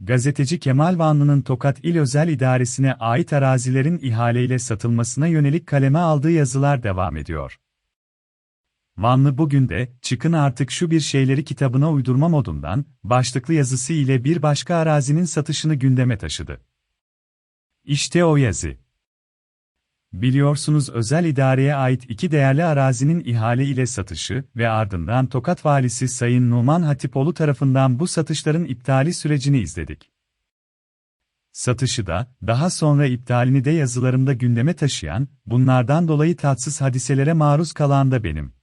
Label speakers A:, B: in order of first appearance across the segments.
A: Gazeteci Kemal Vanlı'nın Tokat İl Özel İdaresi'ne ait arazilerin ihaleyle satılmasına yönelik kaleme aldığı yazılar devam ediyor. Vanlı bugün de, çıkın artık şu bir şeyleri kitabına uydurma modundan, başlıklı yazısı ile bir başka arazinin satışını gündeme taşıdı. İşte o yazı. Biliyorsunuz özel idareye ait iki değerli arazinin ihale ile satışı ve ardından Tokat Valisi Sayın Numan Hatipoğlu tarafından bu satışların iptali sürecini izledik. Satışı da, daha sonra iptalini de yazılarımda gündeme taşıyan, bunlardan dolayı tatsız hadiselere maruz kalan da benim.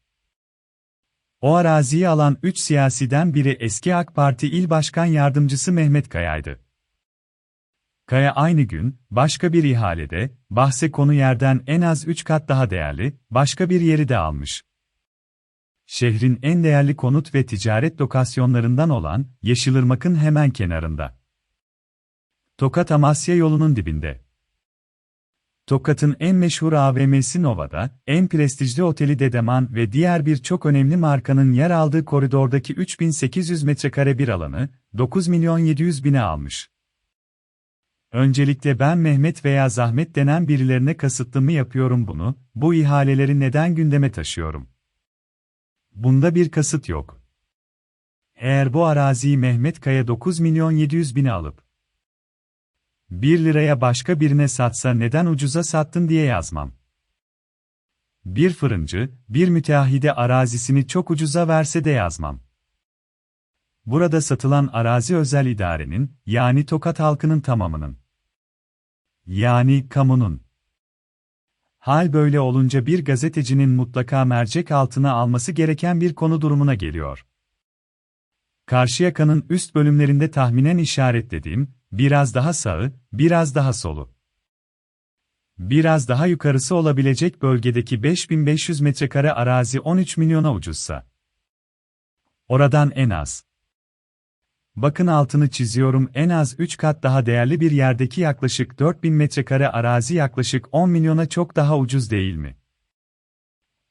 A: O araziyi alan üç siyasiden biri eski AK Parti İl Başkan Yardımcısı Mehmet Kaya'ydı. Kaya aynı gün, başka bir ihalede, bahse konu yerden en az 3 kat daha değerli, başka bir yeri de almış. Şehrin en değerli konut ve ticaret lokasyonlarından olan, Yeşilırmak'ın hemen kenarında. Tokat Amasya yolunun dibinde. Tokat'ın en meşhur AVM'si Nova'da, en prestijli oteli Dedeman ve diğer birçok önemli markanın yer aldığı koridordaki 3800 metrekare bir alanı, 9 milyon 700 bine almış. Öncelikle ben Mehmet veya Zahmet denen birilerine kasıtlı mı yapıyorum bunu, bu ihaleleri neden gündeme taşıyorum? Bunda bir kasıt yok. Eğer bu araziyi Mehmet Kaya 9 milyon 700 bine alıp 1 liraya başka birine satsa neden ucuza sattın diye yazmam. Bir fırıncı, bir müteahhide arazisini çok ucuza verse de yazmam. Burada satılan arazi özel idarenin, yani Tokat halkının tamamının. Yani kamunun. Hal böyle olunca bir gazetecinin mutlaka mercek altına alması gereken bir konu durumuna geliyor. Karşıyaka'nın üst bölümlerinde tahminen işaretlediğim, biraz daha sağı, biraz daha solu. Biraz daha yukarısı olabilecek bölgedeki 5500 metrekare arazi 13 milyona ucuzsa. Oradan en az Bakın altını çiziyorum en az 3 kat daha değerli bir yerdeki yaklaşık 4000 metrekare arazi yaklaşık 10 milyona çok daha ucuz değil mi?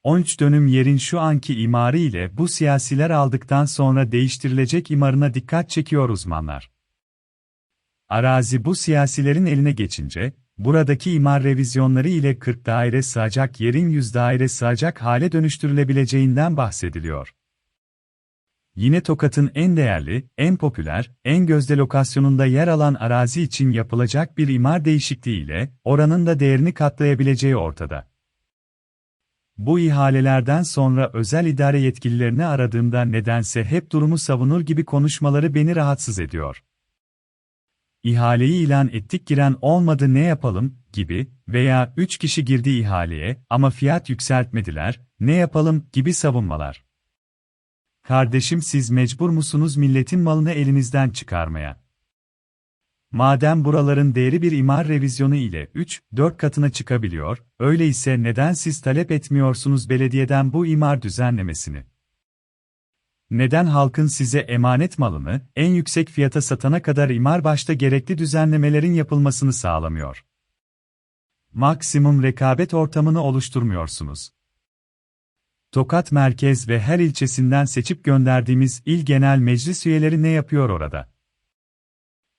A: 13 dönüm yerin şu anki imarı ile bu siyasiler aldıktan sonra değiştirilecek imarına dikkat çekiyor uzmanlar. Arazi bu siyasilerin eline geçince, buradaki imar revizyonları ile 40 daire sığacak yerin 100 daire sığacak hale dönüştürülebileceğinden bahsediliyor. Yine Tokat'ın en değerli, en popüler, en gözde lokasyonunda yer alan arazi için yapılacak bir imar değişikliği ile oranın da değerini katlayabileceği ortada. Bu ihalelerden sonra özel idare yetkililerini aradığımda nedense hep durumu savunur gibi konuşmaları beni rahatsız ediyor. İhaleyi ilan ettik giren olmadı ne yapalım gibi veya 3 kişi girdi ihaleye ama fiyat yükseltmediler, ne yapalım gibi savunmalar. Kardeşim siz mecbur musunuz milletin malını elinizden çıkarmaya? Madem buraların değeri bir imar revizyonu ile 3-4 katına çıkabiliyor, öyleyse neden siz talep etmiyorsunuz belediyeden bu imar düzenlemesini? Neden halkın size emanet malını en yüksek fiyata satana kadar imar başta gerekli düzenlemelerin yapılmasını sağlamıyor? Maksimum rekabet ortamını oluşturmuyorsunuz. Tokat merkez ve her ilçesinden seçip gönderdiğimiz il genel meclis üyeleri ne yapıyor orada?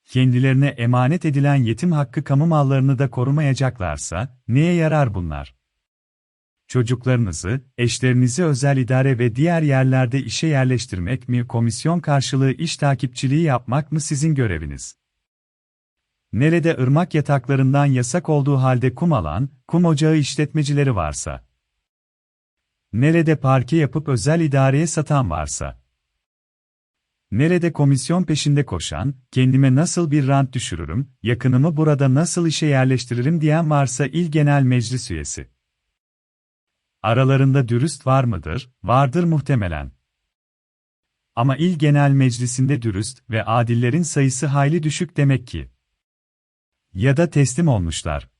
A: Kendilerine emanet edilen yetim hakkı kamu mallarını da korumayacaklarsa, neye yarar bunlar? Çocuklarınızı, eşlerinizi özel idare ve diğer yerlerde işe yerleştirmek mi, komisyon karşılığı iş takipçiliği yapmak mı sizin göreviniz? Nerede ırmak yataklarından yasak olduğu halde kum alan, kum ocağı işletmecileri varsa, Nerede parke yapıp özel idareye satan varsa. Nerede komisyon peşinde koşan, kendime nasıl bir rant düşürürüm, yakınımı burada nasıl işe yerleştiririm diyen varsa il genel meclis üyesi. Aralarında dürüst var mıdır? Vardır muhtemelen. Ama il genel meclisinde dürüst ve adillerin sayısı hayli düşük demek ki. Ya da teslim olmuşlar.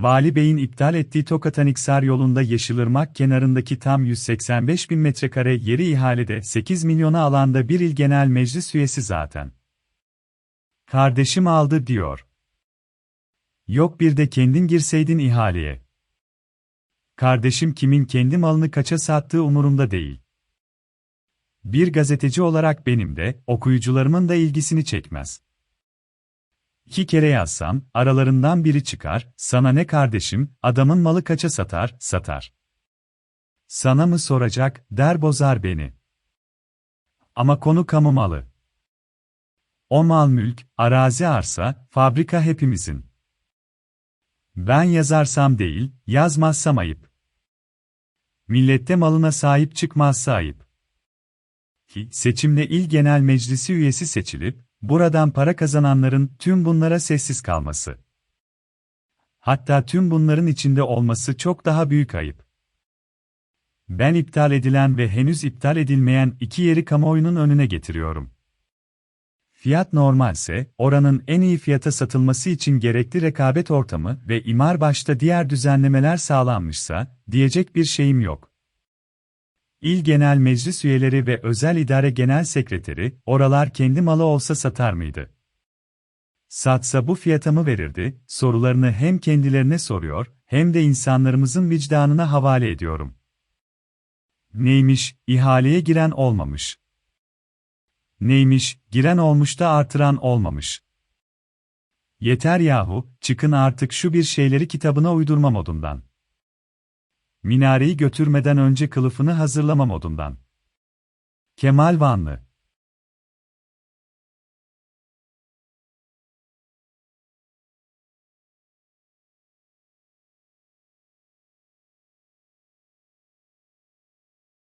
A: Vali Bey'in iptal ettiği Tokat-Aniksar yolunda Yeşilırmak kenarındaki tam 185 bin metrekare yeri ihalede 8 milyona alanda bir il genel meclis üyesi zaten. Kardeşim aldı diyor. Yok bir de kendin girseydin ihaleye. Kardeşim kimin kendi malını kaça sattığı umurumda değil. Bir gazeteci olarak benim de, okuyucularımın da ilgisini çekmez. İki kere yazsam, aralarından biri çıkar, sana ne kardeşim, adamın malı kaça satar, satar. Sana mı soracak, der bozar beni. Ama konu kamu malı. O mal mülk, arazi arsa, fabrika hepimizin. Ben yazarsam değil, yazmazsam ayıp. Millette malına sahip çıkmazsa ayıp. Seçimle il genel meclisi üyesi seçilip, buradan para kazananların tüm bunlara sessiz kalması. Hatta tüm bunların içinde olması çok daha büyük ayıp. Ben iptal edilen ve henüz iptal edilmeyen iki yeri kamuoyunun önüne getiriyorum. Fiyat normalse, oranın en iyi fiyata satılması için gerekli rekabet ortamı ve imar başta diğer düzenlemeler sağlanmışsa, diyecek bir şeyim yok. İl Genel Meclis üyeleri ve Özel İdare Genel Sekreteri, oralar kendi malı olsa satar mıydı? Satsa bu fiyata mı verirdi, sorularını hem kendilerine soruyor, hem de insanlarımızın vicdanına havale ediyorum. Neymiş, ihaleye giren olmamış. Neymiş, giren olmuş da artıran olmamış. Yeter yahu, çıkın artık şu bir şeyleri kitabına uydurma modundan. Minareyi götürmeden önce kılıfını hazırlama modundan. Kemal Vanlı